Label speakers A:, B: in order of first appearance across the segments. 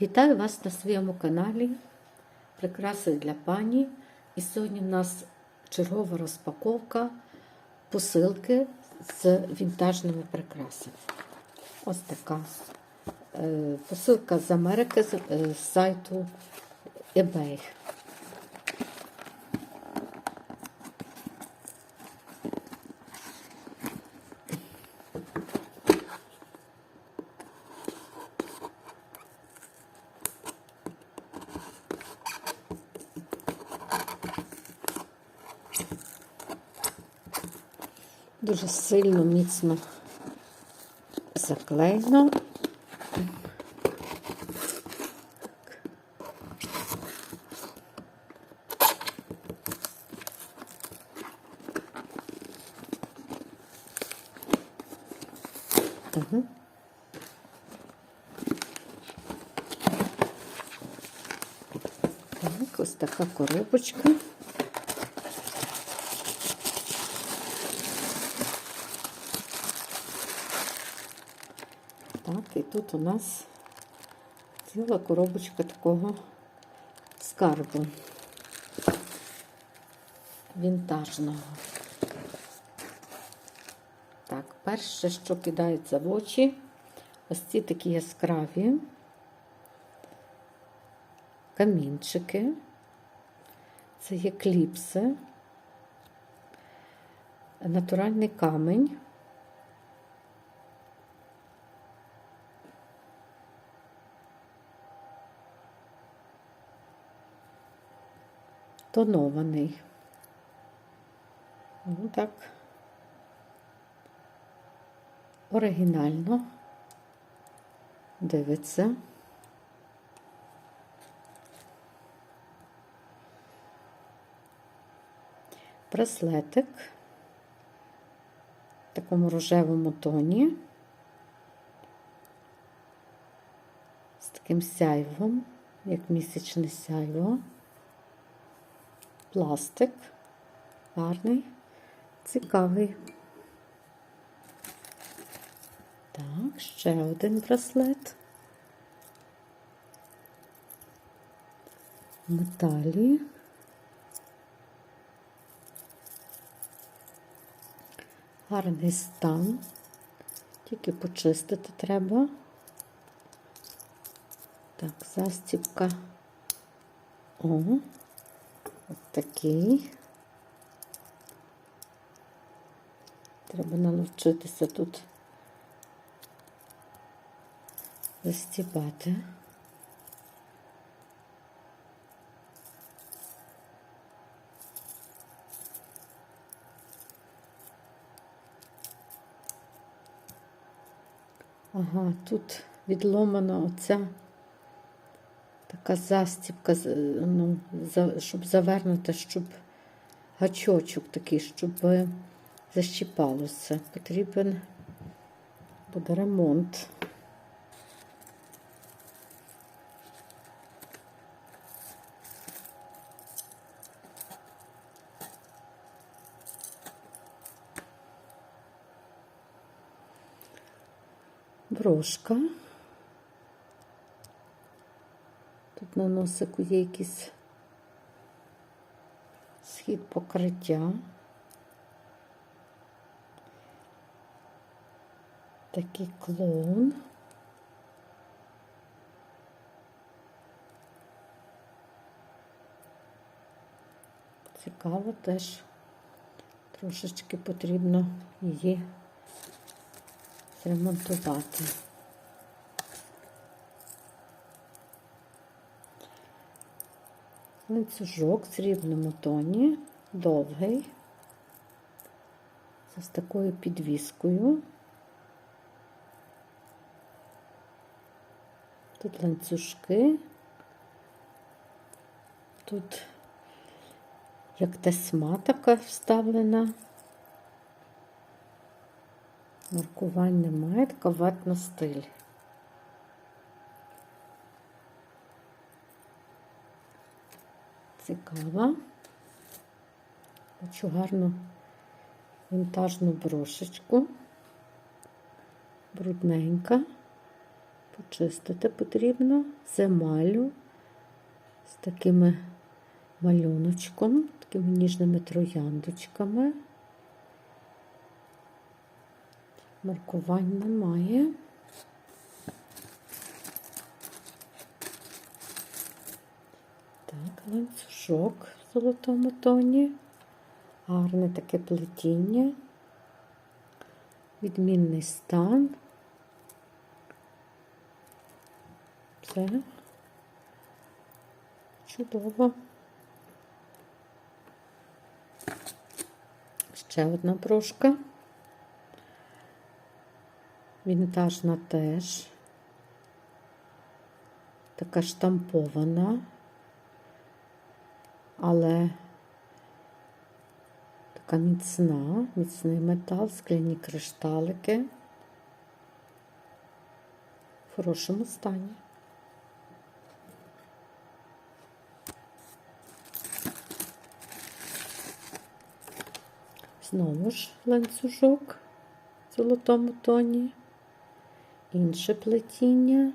A: Вітаю вас на своєму каналі Прикраси для пані. І сьогодні в нас чергова розпаковка посилки з вінтажними прикрасами. Ось така е, посилка з Америки з, е, сайту eBay. Дуже сильно, міцно заклеєно. Так, ось така коробочка. Так, і тут у нас ціла коробочка такого скарбу вінтажного. Так, перше, що кидається в очі, ось ці такі яскраві камінчики. Це є кліпси, натуральний камінь. Тонований. Ну так. Оригінально дивиться. Браслетик в такому рожевому тоні, з таким сяйвом, як місячне сяйво, пластик, гарний, цікавий. Так, ще один браслет. Металі. Гарний стан. Тільки почистити треба. Так, застібка. О, такий. Треба навчитися тут застібати. Ага, тут відломана оця така застібка, ну, за, щоб завернути, щоб гачочок такий, щоб защіпалося. Потрібен буде ремонт. брошка. Тут на носику є якийсь схід покриття. Такий клоун. Цікаво теж трошечки потрібно її ремонтувати. Ланцюжок в срібному тоні, довгий, з такою підвіскою. Тут ланцюжки, тут як тесьма така вставлена. Маркувань немає, така ватна стиль. Цікава. Хочу гарну вінтажну брошечку, брудненька, Почистити потрібно з емалю, з такими малюночком, такими ніжними трояндочками. Маркувань немає. Так, ланцюжок в золотому тоні. Гарне таке плетіння. Відмінний стан. Це чудово. Ще одна брошка. Вінтажна теж. Така штампована, але така міцна, міцний метал, скляні кришталики в хорошому стані. Знову ж ланцюжок в золотому тоні, інше плетіння.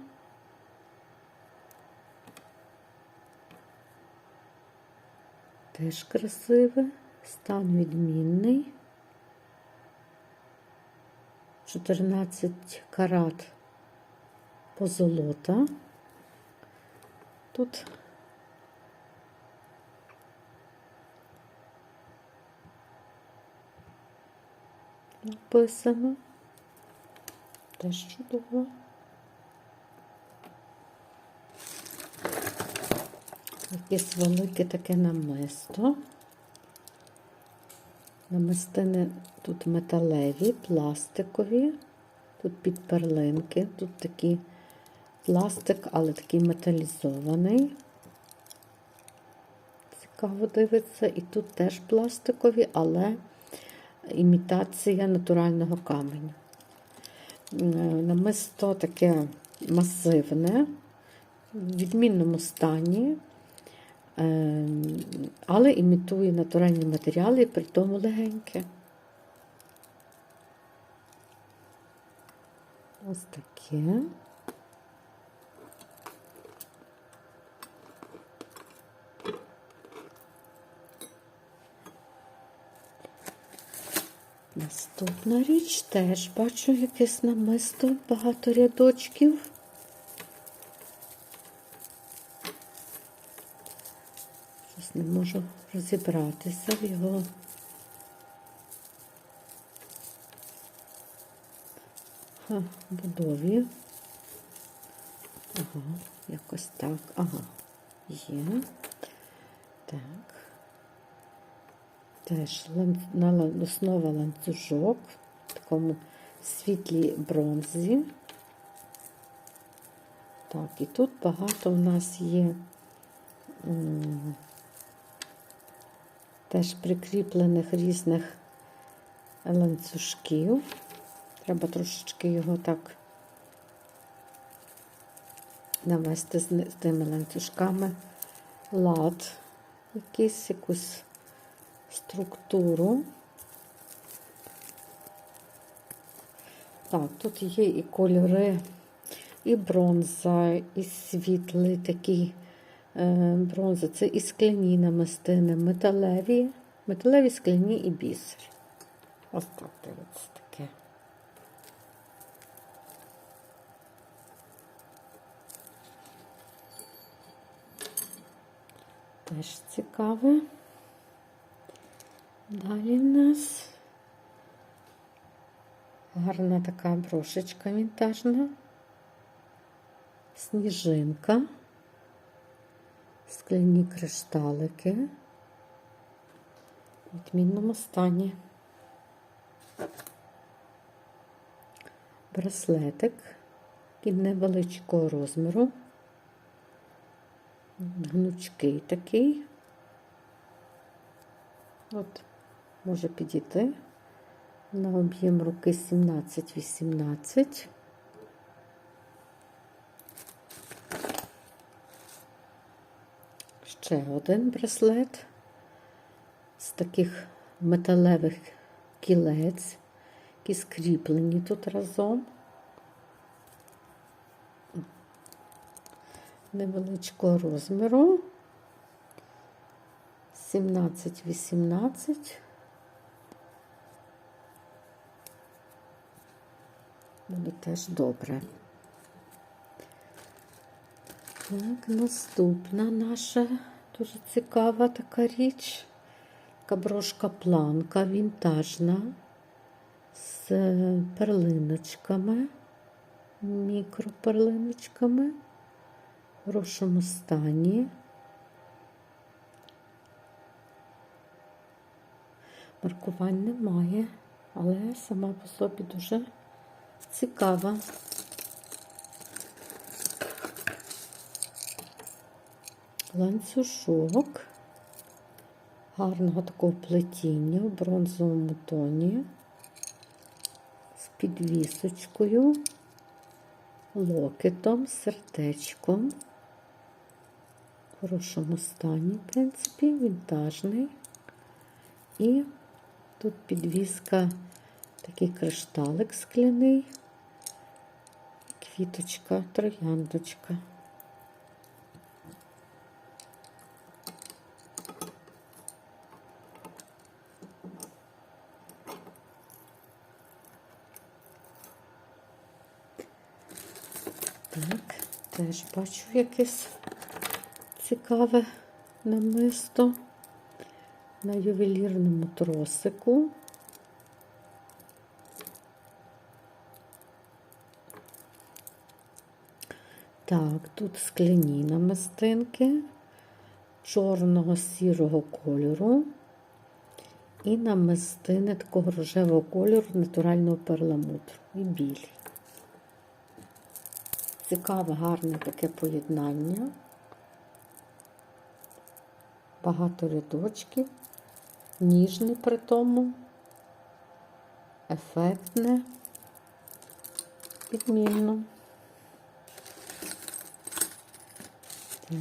A: Теж красиве, стан відмінний. 14 карат позолота. Тут написано. Теж чудово. Якесь велике таке намисто. Намистини тут металеві, пластикові, тут підперлинки, тут такий пластик, але такий металізований. Цікаво дивиться. І тут теж пластикові, але імітація натурального каменю. Намисто таке масивне, в відмінному стані, але імітує натуральні матеріали, при тому легеньке. Ось таке. Наступна річ теж бачу якесь намисто, багато рядочків. Не можу розібратися в його. Ха, будові. Ага, якось так. Ага, є. Так. Теж основа ланцюжок в такому світлій бронзі. Так, і тут багато у нас є теж прикріплених різних ланцюжків. Треба трошечки його так навести з тими ланцюжками лад, якийсь якусь структуру. Так, тут є і кольори, і бронза, і світлий такий бронза. Це і скляні намистини, металеві, металеві скляні і бісер. Ось так дивиться таке. Теж цікаве. Далі в нас гарна така брошечка вінтажна, сніжинка, скляні кришталики в відмінному стані. Браслетик такий невеличкого розміру, гнучкий такий. От може підійти на об'єм руки 17-18. Ще один браслет з таких металевих кілець, які скріплені тут разом. невеличкого розміру. 17-18. Буде теж добре. Так, наступна наша дуже цікава така річ. Така брошка планка вінтажна з перлиночками, мікроперлиночками в хорошому стані. Маркувань немає, але сама по собі дуже цікава. Ланцюжок гарного такого плетіння в бронзовому тоні з підвісочкою, локетом, сердечком. В хорошому стані, в принципі, вінтажний. І тут підвіска, такий кришталик скляний, квіточка, трояндочка. Так, теж бачу якесь цікаве намисто на ювелірному тросику. Так, тут скляні намистинки чорного сірого кольору і намистини такого рожевого кольору натурального перламутру і білі. Цікаве, гарне таке поєднання. Багато рядочків, ніжне при тому, ефектне, відмінно. Так.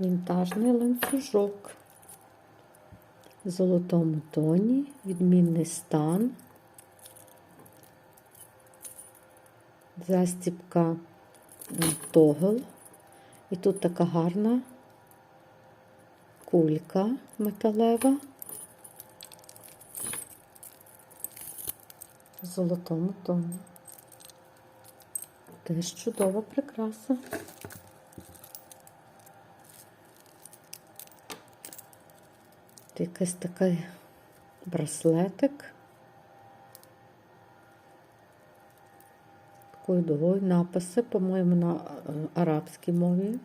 A: Вінтажний ланцюжок в золотому тоні, відмінний стан. Застіпка тогл. І тут така гарна кулька металева в золотому тоні. Теж чудова прикраса. Якийсь такий браслетик. Дугою написи, по-моєму, на е, арабській мові.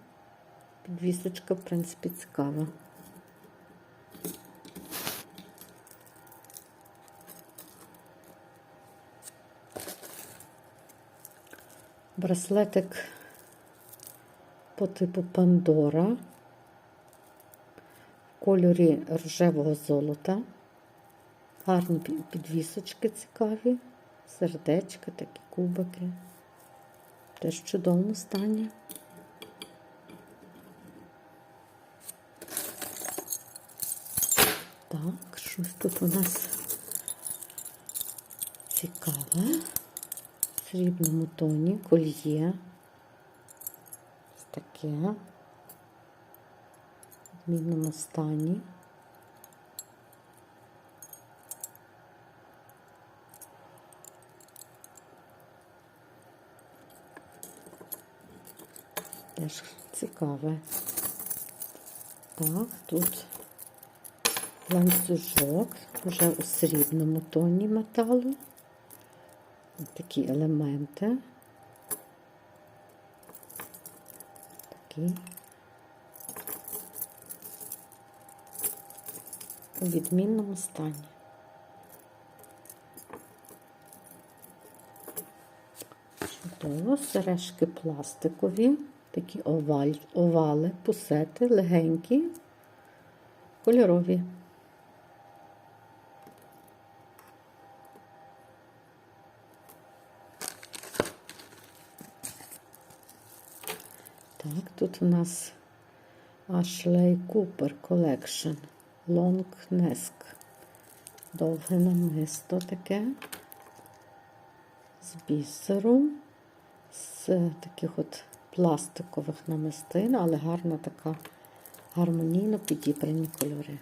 A: Підвісочка, в принципі, цікава. Браслетик по типу Пандора в кольорі рожевого золота. Гарні підвісочки цікаві, сердечка, такі кубики. Теж в чудовому стані. Так, щось тут у нас цікаве. В срібному тоні кольє. Ось таке. В відмінному стані. Теж цікаве. Так, тут ланцюжок вже у срібному тоні металу. Такі елементи. Такі. У відмінному стані. Чудово, сережки пластикові, такі оваль, овали, пусети, легенькі, кольорові. Так, тут у нас Ashley Cooper Collection Long Nesk. Довге намисто таке. З бісеру, з таких от пластикових намистин, але гарна така гармонійно підібрані кольори.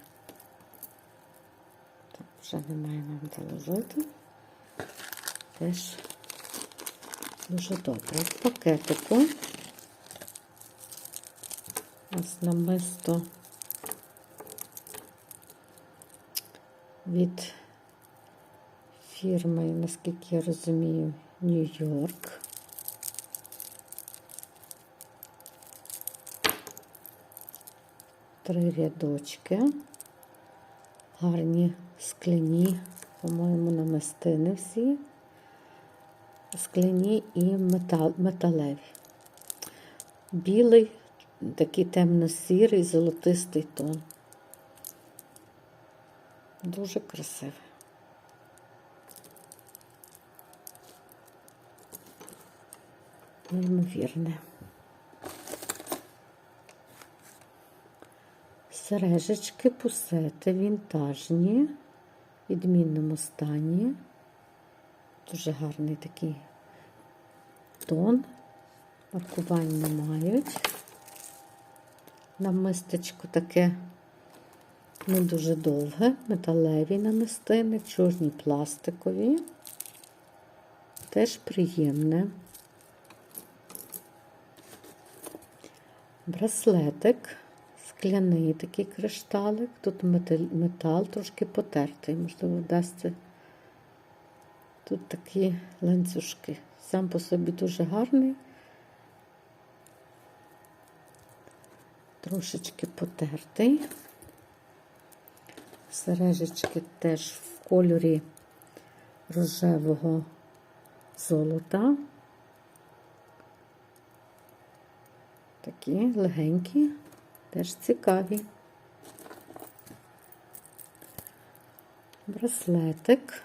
A: Так, вже немає нам заложити. Теж дуже добре. В пакетику нас намисто від фірми, наскільки я розумію, Нью-Йорк. Три рядочки, гарні скляні, по-моєму, намистини всі, скляні і метал, металеві. Білий, такий темно-сірий, золотистий тон. Дуже красивий. Неймовірне. Сережечки пусети вінтажні, в відмінному стані. Дуже гарний такий тон. Маркувань не мають. Намистечко таке не дуже довге, металеві намистини, чорні пластикові. Теж приємне. Браслетик, скляний такий кришталик. Тут метал, трошки потертий, можливо, вдасться. Тут такі ланцюжки. Сам по собі дуже гарний. Трошечки потертий. Сережечки теж в кольорі рожевого золота. Такі легенькі, теж цікаві. Браслетик.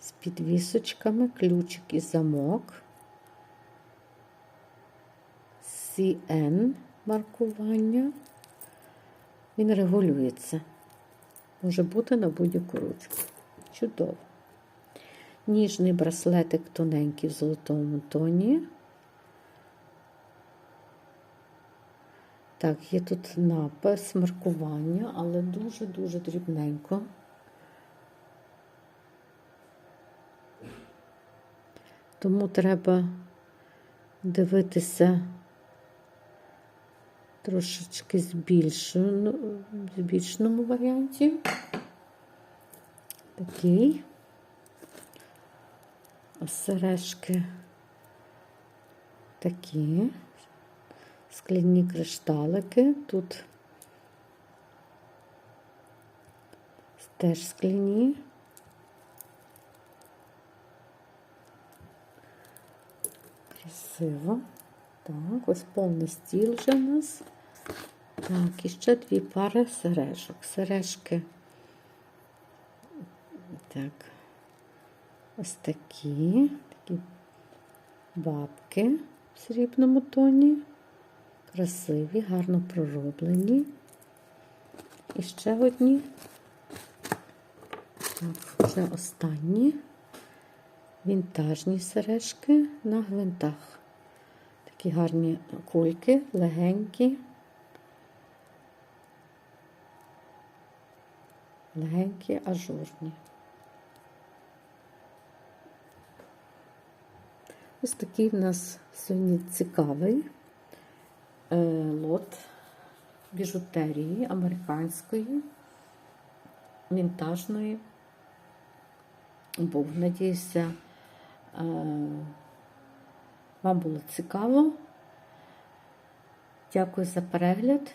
A: З підвісочками, ключик і замок. CN маркування. Він регулюється. Може бути на будь-яку ручку. Чудово. Ніжний браслетик тоненький в золотому тоні. Так, є тут напис, маркування, але дуже-дуже дрібненько. Тому треба дивитися трошечки збільшено, в збільшеному варіанті. Такий. Сережки такі, скляні кришталики. Тут теж скляні. Красиво. Так, ось повний стіл вже у нас. Так, і ще дві пари сережок. Сережки. Так. Ось такі, такі бабки в срібному тоні. Красиві, гарно пророблені. І ще одні. Так, останні вінтажні сережки на гвинтах. Такі гарні кульки, легенькі. Легенькі, ажурні. Ось такий в нас сьогодні цікавий е, лот біжутерії американської, вінтажної. Був, надіюся, е, вам було цікаво. Дякую за перегляд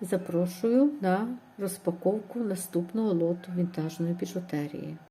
A: і запрошую на розпаковку наступного лоту вінтажної біжутерії.